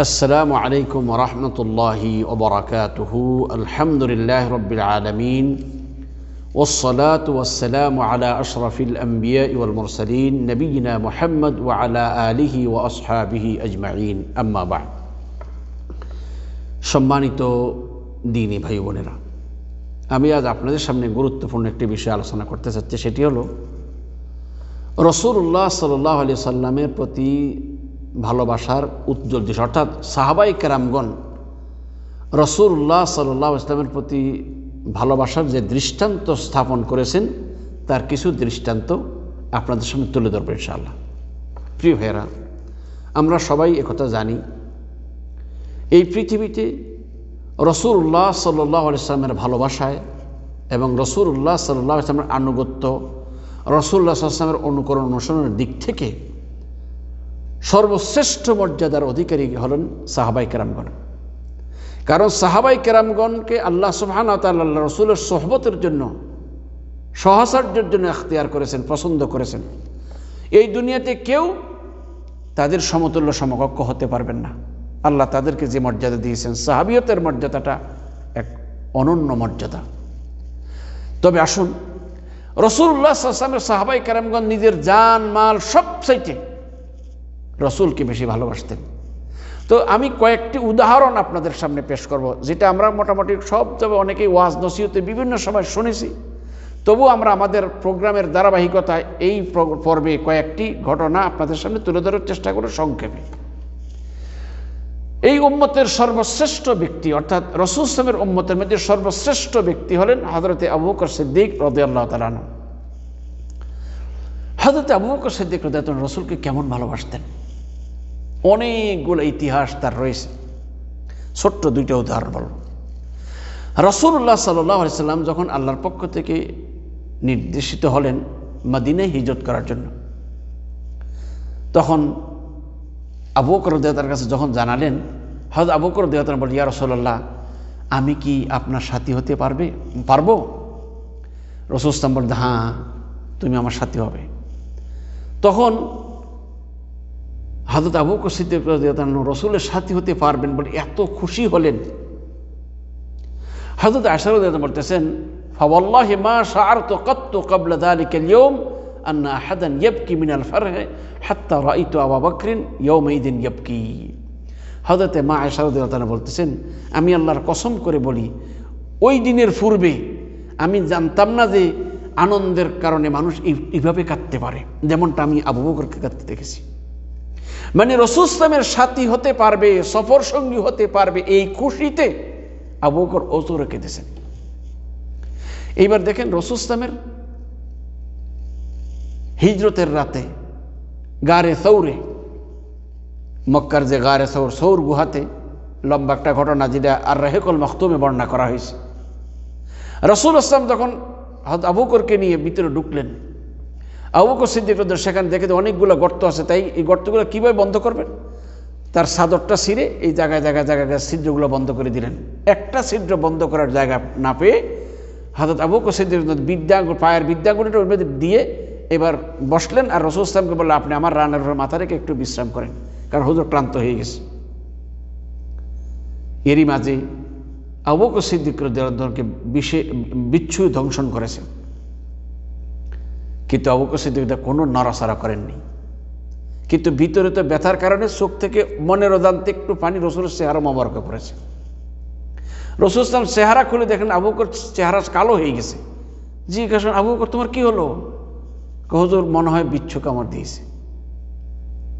السلام عليكم ورحمة الله وبركاته الحمد لله رب العالمين والصلاة والسلام على أشرف الأنبياء والمرسلين نبينا محمد وعلى آله وأصحابه أجمعين أما بعد সম্মানিত দিনী ভাই বোনেরা আমি আজ আপনাদের সামনে গুরুত্বপূর্ণ একটি বিষয় আলোচনা করতে চাচ্ছি সেটি হলো রসুল্লাহ সাল্লাহ আলি সাল্লামের প্রতি ভালোবাসার উজ্জ্বল দিশ অর্থাৎ সাহাবাই কেরামগণ রসুল্লাহ সাল্লাহ ইসলামের প্রতি ভালোবাসার যে দৃষ্টান্ত স্থাপন করেছেন, তার কিছু দৃষ্টান্ত আপনাদের সামনে তুলে ধরবো ইনশাআল্লাহ। প্রিয় ভাইয়েরা, আমরা সবাই একথা জানি, এই পৃথিবীতে রসুল্লাহ সাল্লাহ ইসলামের ভালোবাসায় এবং রসুল্লাহ সাল্লাহ ইসলামের আনুগত্য রসুল্লাহ সাল্লামের অনুকরণ অনুসরণের দিক থেকে সর্বশ্রেষ্ঠ মর্যাদার অধিকারী হলেন সাহাবাই কেরামগণ। কারণ সাহাবাই কেরামগণকে আল্লাহ সুবহান তাল্লাহ রসুলের সোহবতের জন্য সহসার্যের জন্য এখতিয়ার করেছেন, পছন্দ করেছেন। এই দুনিয়াতে কেউ তাদের সমতুল্য সমকক্ষ হতে পারবেন না। আল্লাহ তাদেরকে যে মর্যাদা দিয়েছেন, সাহাবিয়তের মর্যাদাটা এক অনন্য মর্যাদা। তবে আসুন রসুল্লাহ আসলামের সাহাবাই কারামগঞ্জ নিজের জান, মাল সব সাইটে রসুলকে বেশি ভালোবাসতেন। তো আমি কয়েকটি উদাহরণ আপনাদের সামনে পেশ করব, যেটা আমরা মোটামুটি সব তবে অনেকেই ওয়াজ নসিহতে বিভিন্ন সময় শুনেছি। তবু আমরা আমাদের প্রোগ্রামের ধারাবাহিকতায় এই পর্বে কয়েকটি ঘটনা আপনাদের সামনে তুলে ধরার চেষ্টা করে সংক্ষেপে। এই উম্মতের সর্বশ্রেষ্ঠ ব্যক্তি, অর্থাৎ রসুসলামের উম্মতের মধ্যে সর্বশ্রেষ্ঠ ব্যক্তি হলেন হজরতে আবু বকর সিদ্দিক রদে আল্লাহ তালান হজরতে আবু সিদ্দিক রদে রসুলকে কেমন ভালোবাসতেন? অনেকগুলো ইতিহাস তার রয়েছে। ছোট্ট দুইটা উদাহরণ বল রসুল্লাহ সাল্লাহ সাল্লাম যখন আল্লাহর পক্ষ থেকে নির্দেশিত হলেন মাদিনায় হিজত করার জন্য, তখন আবু দেহতার কাছে যখন জানালেন হয়তো আবু দেহতার বলি ইয়া রসল্লাহ আমি কি আপনার সাথী হতে পারবে? পারব? রসুস্তাম বলতে হ্যাঁ তুমি আমার সাথী হবে। তখন হাজরত আবু কসিদ্দিক রসুলের সাথী হতে পারবেন বলে এত খুশি হলেন। হাজরত আশারদ বলতেছেন, ফাওয়াল্লাহি মা শাআরতু কাত্তু ক্বাবলা যালিকা আল-ইয়াউম আন্না হাদান ইয়াবকি মিনাল ফারহি হাত্তা রাআইতু আবু বকরিন ইয়াউমাইদিন ইয়াবকি। হযরতে মা আয়েশা রাদিয়াল্লাহু বলতেছেন, আমি আল্লাহর কসম করে বলি, ওই দিনের পূর্বে আমি জানতাম না যে আনন্দের কারণে মানুষ এইভাবে কাঁদতে পারে। যেমনটা আমি আবু বকরকে কাঁদতে দেখেছি। মানে রসুসলামের সাথী হতে পারবে, সফর সঙ্গী হতে পারবে, এই খুশিতে আবু বকর ওজোরে কেঁদেছেন এইবার দেখেন রসুসলামের হিজরতের রাতে গারে সৌরে, মক্কার যে গারে সৌর সৌর গুহাতে লম্বা একটা ঘটনা যেটা আর রেহেকল মখতুমে বর্ণনা করা হয়েছে। রসুল আসলাম যখন আবুকরকে নিয়ে ভিতরে ঢুকলেন আবুকর সিদ্দিক সেখানে দেখে অনেকগুলো গর্ত আছে, তাই এই গর্তগুলো কীভাবে বন্ধ করবেন? তার সাদরটা ছিঁড়ে এই জায়গায় জায়গায় জায়গায় ছিদ্রগুলো বন্ধ করে দিলেন। একটা ছিদ্র বন্ধ করার জায়গা না পেয়ে হাজরত আবু কসিদ্দির বিদ্যাঙ্গুল পায়ের বিদ্যাঙ্গুলিটা ওর মধ্যে দিয়ে এবার বসলেন আর রসুল ইসলামকে বলল আপনি আমার রান্নার মাথা রেখে একটু বিশ্রাম করেন। কারণ হুজুর ক্লান্ত হয়ে গেছে। এরই মাঝে আবু কসিদ্দিককে বিষে বিচ্ছু ধ্বংসন করেছে। কিন্তু আবু কসিদ্দিকটা কোনো নড়াচড়া করেননি। কিন্তু ভিতরে তো ব্যথার কারণে চোখ থেকে মনের অদান্তে একটু পানি রসুলের চেহারা মমরকে পড়েছে। রসুল ইসলাম চেহারা খুলে দেখেন আবুকর চেহারা কালো হয়ে গেছে। জিজ্ঞাসা আবুকর তোমার কি হলো? হজুর, মনে হয় বিচ্ছু কামড় দিয়েছে।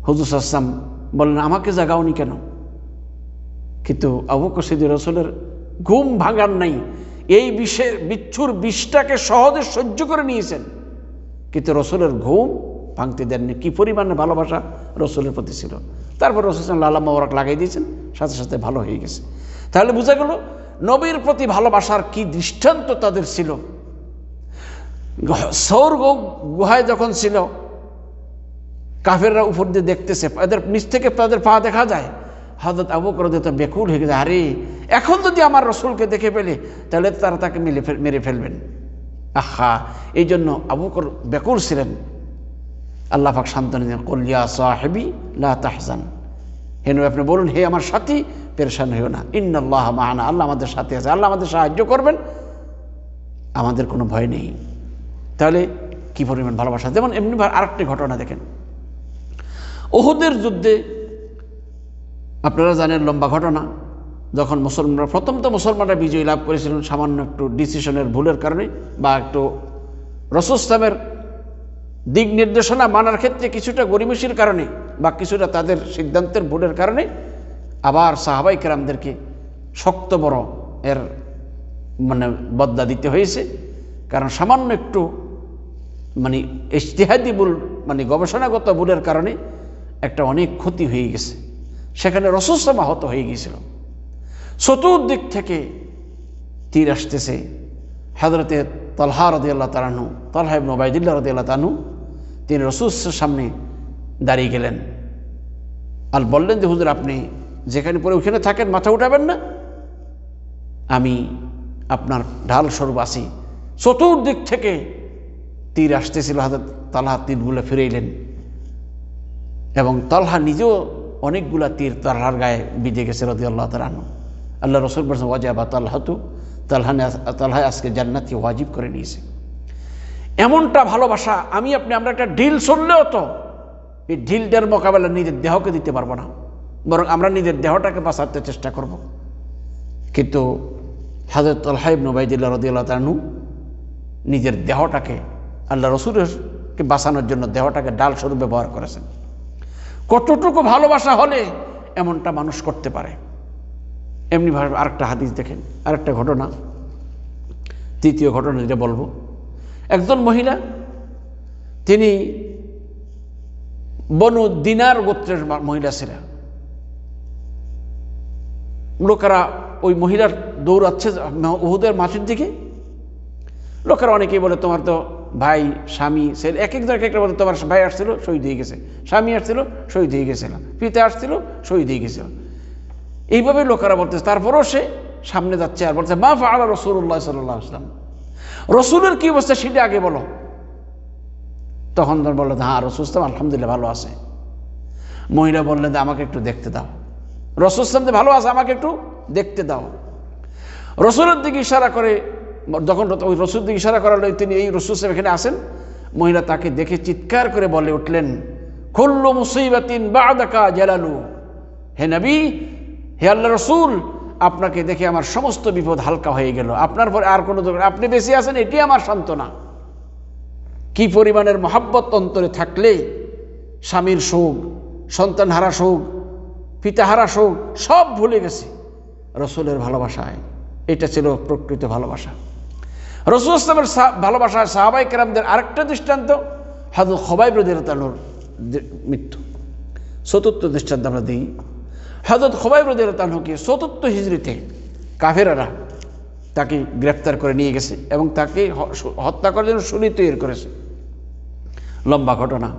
হুজুর আসলাম বললেন, আমাকে জাগাওনি কেন? কিন্তু আবুকর সিদ্দি রসুলের ঘুম ভাঙার নাই। এই বিষের বিচ্ছুর বিষটাকে সহজে সহ্য করে নিয়েছেন। কিন্তু রসুলের ঘুম ভাঙতে দেননি। কী পরিমাণে ভালোবাসা রসুলের প্রতি ছিল? তারপর রসুল লালা মোবারক লাগাই দিয়েছেন, সাথে সাথে ভালো হয়ে গেছে। তাহলে বোঝা গেল, নবীর প্রতি ভালোবাসার কি দৃষ্টান্ত তাদের ছিল? সৌর গুহায় যখন ছিল, কাফেররা উপর দিয়ে দেখতেছে, এদের নিচ থেকে তাদের পা দেখা যায়। হজরত আবু তো বেকুল হয়ে গেছে, আরে, এখন যদি আমার রসুলকে দেখে পেলে তাহলে তারা তাকে মেরে ফেলবেন। আহা এই জন্য আবু কর বেকুল ছিলেন। আল্লাহ পাক কলিয়া সাহেবি লা তাহজান। হে নবী, আপনি বলুন, হে আমার সাথী, পেরেশান হইও না। ইন্নাল্লাহ মাহানা আল্লাহ আমাদের সাথে আছে। আল্লাহ আমাদের সাহায্য করবেন। আমাদের কোনো ভয় নেই। তাহলে কি পরিমাণ ভালোবাসা? যেমন এমনি আরেকটি ঘটনা দেখেন। ওহুদের যুদ্ধে, আপনারা জানেন লম্বা ঘটনা। যখন মুসলমানরা, প্রথম তো মুসলমানরা বিজয় লাভ করেছিলেন সামান্য একটু ডিসিশনের ভুলের কারণে বা একটু রসুস্তামের দিক নির্দেশনা মানার ক্ষেত্রে কিছুটা গরিমসির কারণে বা কিছুটা তাদের সিদ্ধান্তের ভুলের কারণে আবার সাহাবাই কেরামদেরকে শক্ত বড় এর মানে বদলা দিতে হয়েছে। কারণ সামান্য একটু মানে ইজতিহাদি ভুল মানে গবেষণাগত ভুলের কারণে একটা অনেক ক্ষতি হয়ে গেছে। সেখানে রসুসাম আহত হয়ে গিয়েছিল। চতুর্দিক থেকে তীর আসতেছে। হাজরতে তলহা রদি আল্লাহ তালানু তলহা ইবন ওবায়দুল্লাহ রদি আল্লাহ তানু তিনি রসুসের সামনে দাঁড়িয়ে গেলেন। আর বললেন যে, হুজুর, আপনি যেখানে পরে ওখানে থাকেন, মাথা উঠাবেন না? আমি আপনার ঢাল স্বরূপ আসি চতুর্দিক থেকে তীর আসতেছিল হাজরত তালহা তীরগুলো ফিরেইলেন এবং তালহা নিজেও অনেকগুলা তীর তালহার গায়ে বিজে গেছে রদি আল্লাহ তালানু আল্লাহ রসুল বলছেন ওয়াজাবা তালহাতু, তালহানে তালহায় আজকে জান্নাতি ওয়াজিব করে নিয়েছে। এমনটা ভালোবাসা, আমি আপনি, আমরা একটা ঢিল শুনলেও তো এই ঢিলটার মোকাবেলা নিজের দেহকে দিতে পারব না, বরং আমরা নিজের দেহটাকে বাঁচাতে চেষ্টা করব। কিন্তু হাজরত আলহাইব নবাইদুল্লাহ রদিয়াল্লাহ তানু নিজের দেহটাকে, আল্লাহ রসুলকে বাঁচানোর জন্য দেহটাকে ডাল স্বরূপ ব্যবহার করেছেন। কতটুকু ভালোবাসা হলে এমনটা মানুষ করতে পারে? এমনিভাবে আরেকটা হাদিস দেখেন, আরেকটা ঘটনা, তৃতীয় ঘটনা যেটা বলব। একজন মহিলা, তিনি বনু দিনার গোত্রের মহিলা ছিলেন লোকেরা ওই মহিলার দৌড়াচ্ছে উহুদের মাঠের দিকে। লোকেরা অনেকেই বলে, তোমার তো ভাই, স্বামী, ছেলে এক এক একটা বলে, তোমার ভাই আসছিল, শহীদ হয়ে গেছে। স্বামী আসছিল, শহীদ হয়ে গেছিল পিতা আসছিল, শহীদ হয়ে গেছিল এইভাবে লোকেরা বলতেছে, তারপরও সে সামনে যাচ্ছে আর বলছে, মা ফাআলা রসুল্লাহ সাল্লাহ আসলাম রসুলের কি অবস্থা সেটা আগে বলো। তখন বলল হ্যাঁ রসুলাম আলহামদুলিল্লাহ ভালো আছে। মহিলা বললেন, আমাকে একটু দেখতে দাও। রসুলাম যে ভালো আছে, আমাকে একটু দেখতে দাও। রসুলের দিকে ইশারা করে, যখন ওই রসুল দিকে ইশারা করার তিনি এই রসুল সাহেব এখানে আসেন। মহিলা তাকে দেখে চিৎকার করে বলে উঠলেন খুল্লু মুসিবাতিন বাদাকা জেলালু। হে নবী হে আল্লাহ রসুল, আপনাকে দেখে আমার সমস্ত বিপদ হালকা হয়ে গেল। আপনার পরে আর কোনো দরকার আপনি বেশি আছেন, এটি আমার সান্ত্বনা। কি পরিমাণের মহাব্বত অন্তরে থাকলে স্বামীর শোক সন্তান হারা শোক পিতা হারা শোক, সব ভুলে গেছে। রসুলের ভালোবাসায়, এটা ছিল প্রকৃত ভালোবাসা। রসুল ইসলামের ভালোবাসায় সাহাবাই কেরামদের আরেকটা দৃষ্টান্ত হাজু খবাই ব্রদিরতানুর মৃত্যু। চতুর্থ দৃষ্টান্ত আমরা দিই। হজরত খোবাই ব্রদিরতানুকে চতুর্থ হিজড়িতে কাফেরারা তাকে গ্রেপ্তার করে নিয়ে গেছে এবং তাকে হত্যা করার জন্য সুনি তৈরি করেছে। লম্বা ঘটনা।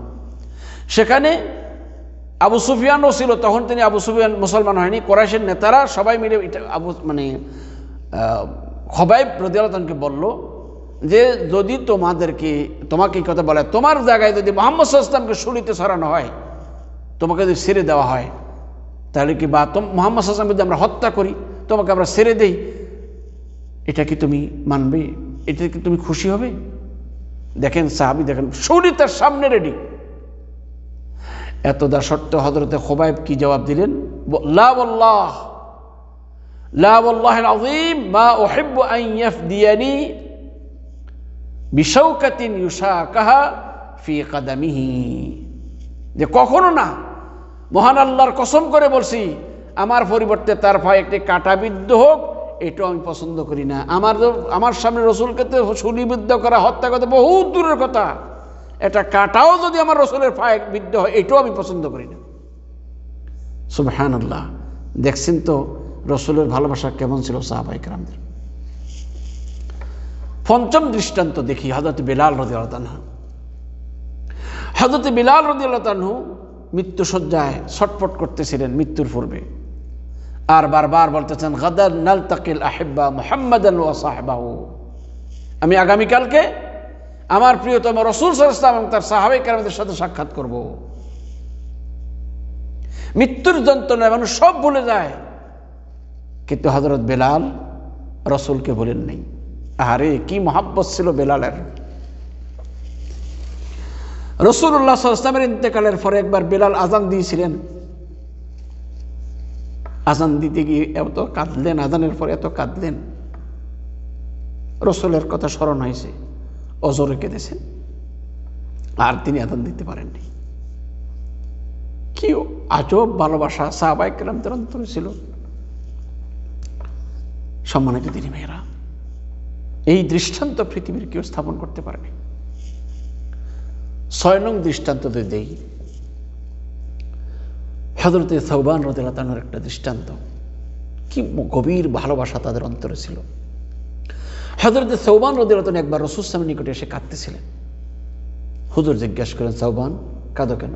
সেখানে আবু সুফিয়ানও ছিল, তখন তিনি আবু সুফিয়ান মুসলমান হয়নি। কোরাইশের নেতারা সবাই মিলে আবু মানে খবাইব রদিয়ালতানকে বলল যে, যদি তোমাদেরকে, তোমাকে কথা বলে, তোমার জায়গায় যদি মোহাম্মদ সাল্লামকে শুলিতে সরানো হয়, তোমাকে যদি ছেড়ে দেওয়া হয় তাহলে কি বা মোহাম্মদ সাল্লাম যদি আমরা হত্যা করি? তোমাকে আমরা ছেড়ে দেই। এটা কি তুমি মানবে? এটা কি তুমি খুশি হবে? দেখেন সাহাবি, দেখেন, শুনি তার সামনে রেডি এত দা সত্য হজরতে খোবাইব কি জবাব দিলেন? লাহ ওহেব কাহা ফি যে কখনো না মহান আল্লাহর কসম করে বলছি, আমার পরিবর্তে তার ভয় একটি কাটাবিদ্ধ হোক, এটাও আমি পছন্দ করি না। আমার আমার সামনে রসুলকে তো সুলিবিদ্ধ করা, হত্যা করতে বহুত দূরের কথা। এটা কাটাও যদি আমার রসুলের ফায় বিদ্ধ হয়, এটাও আমি পছন্দ করি না। সুবহান আল্লাহ দেখছেন তো, রসুলের ভালোবাসা কেমন ছিল সাহাবাই রামদের পঞ্চম দৃষ্টান্ত দেখি হজরত বিলাল রদি আল্লাহ হজরত বিলাল রদি আল্লাহ মৃত্যুসজ্জায় ছটফট করতেছিলেন মৃত্যুর পূর্বে। আর বারবার বলতেছেন গাদার নাল তাকিল আহেব্বা মোহাম্মদ সাহেবাহু। আমি আগামীকালকে আমার প্রিয়তম রসুল সাল্লাম এবং তার সাহাবাই কালামদের সাথে সাক্ষাৎ করব। মৃত্যুর যন্ত্রণায় মানুষ সব ভুলে যায়, কিন্তু হজরত বেলাল রসুলকে বলেন নেই। আরে কি মহাব্বত ছিল বেলালের। রসুল্লাহ ইসলামের ইন্তেকালের পরে একবার বেলাল আজান দিয়েছিলেন। আজান দিতে গিয়ে এত কাঁদলেন আজানের পরে এত কাঁদলেন। রসুলের কথা স্মরণ হয়েছে, অজরে কেঁদেছেন। আর তিনি আদান দিতে পারেননি। কি আজব ভালোবাসা সাহবাই কেরামদের অন্তরে ছিল। সম্মানিত তিনি মেয়েরা এই দৃষ্টান্ত পৃথিবীর কেউ স্থাপন করতে পারেনি। ছয় নং দৃষ্টান্ত দেই। হজরতে সৌবান রদিলাতানোর একটা দৃষ্টান্ত। কি গভীর ভালোবাসা তাদের অন্তরে ছিল। হজরতে সৌবান রদিলাতন একবার রসুস্লামের নিকটে এসে কাঁদতেছিলেন। হুজুর জিজ্ঞাসা করেন সৌবান কাঁদো কেন?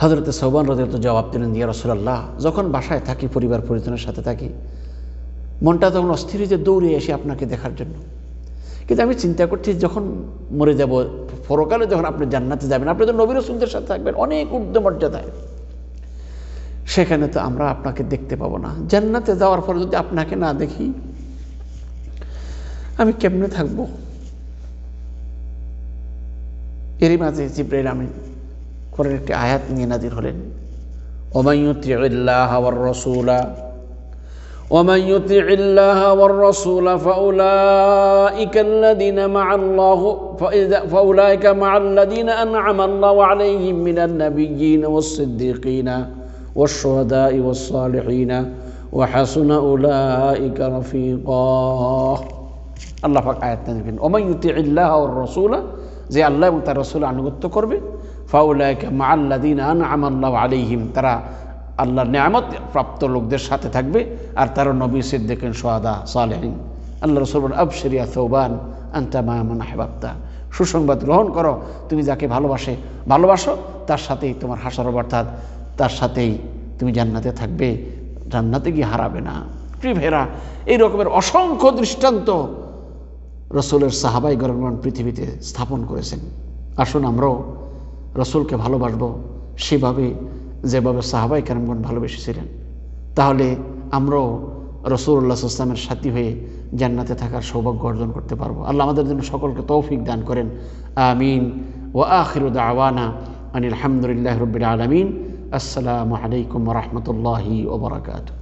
হজরতে সৌবান রদিলত জবাব দিলেন, ইয়া রসুল্লাহ যখন বাসায় থাকি পরিবার পরিজনের সাথে থাকি, মনটা তখন অস্থির যে দৌড়ে এসে আপনাকে দেখার জন্য। কিন্তু আমি চিন্তা করছি যখন মরে যাব, পরকালে যখন আপনি জান্নাতে যাবেন, আপনি তো নবীর সুন্দর সাথে থাকবেন, অনেক ঊর্ধ্ব মর্যাদায়। সেখানে তো আমরা আপনাকে দেখতে পাবো না। জান্নাতে যাওয়ার পরে যদি আপনাকে না দেখি, আমি কেমনে থাকব? এরই মাঝে জিব্রাইল আমি করেন একটি আয়াত নিয়ে নাজির হলেন ওমাইয়ুতিল্লাহ রসুলা ومن يطع الله والرسول فأولئك الذين مع الله فإذا فأولئك مع الذين أنعم الله عليهم من النبيين والصديقين والشهداء والصالحين وحسن أولئك رفيقا الله পাক আয়াত নাযিল ওমান ইউতিইল্লাহ ওয়ার রাসূলা যে আল্লাহ এবং তার রাসূল আনুগত্য করবে ফাউলাইকা মাআল্লাযিনা আনআমা আল্লাহু আলাইহিম তারা আল্লাহর নিয়ামত প্রাপ্ত লোকদের সাথে থাকবে আর তারা নবী সিদ্দিকিন সোয়াদা সালেহিন। আল্লাহ রসুল আবশরিয়া সৌবান আন্তা মায়ামান হেবাপ্তা সুসংবাদ গ্রহণ করো, তুমি যাকে ভালোবাসে, ভালোবাসো, তার সাথেই তোমার হাসর অর্থাৎ তার সাথেই তুমি জান্নাতে থাকবে, জান্নাতে গিয়ে হারাবে না। প্রিভেরা এই রকমের অসংখ্য দৃষ্টান্ত রসুলের সাহাবাই গরমান পৃথিবীতে স্থাপন করেছেন। আসুন আমরাও রসুলকে ভালোবাসবো, সেভাবে যেভাবে সাহাবাই কেরামগণ ভালোবেসেছিলেন, তাহলে আমরাও রসুল্লাহ ইসলামের সাথী হয়ে জান্নাতে থাকার সৌভাগ্য অর্জন করতে পারব। আল্লাহ আমাদের জন্য সকলকে তৌফিক দান করেন। আমিন। ও আখিরুদ আওয়ানা আনিল আলহামদুলিল্লাহ রবিল আলমিন। আসসালামু আলাইকুম রহমতুল্লাহি ওবরাকাতু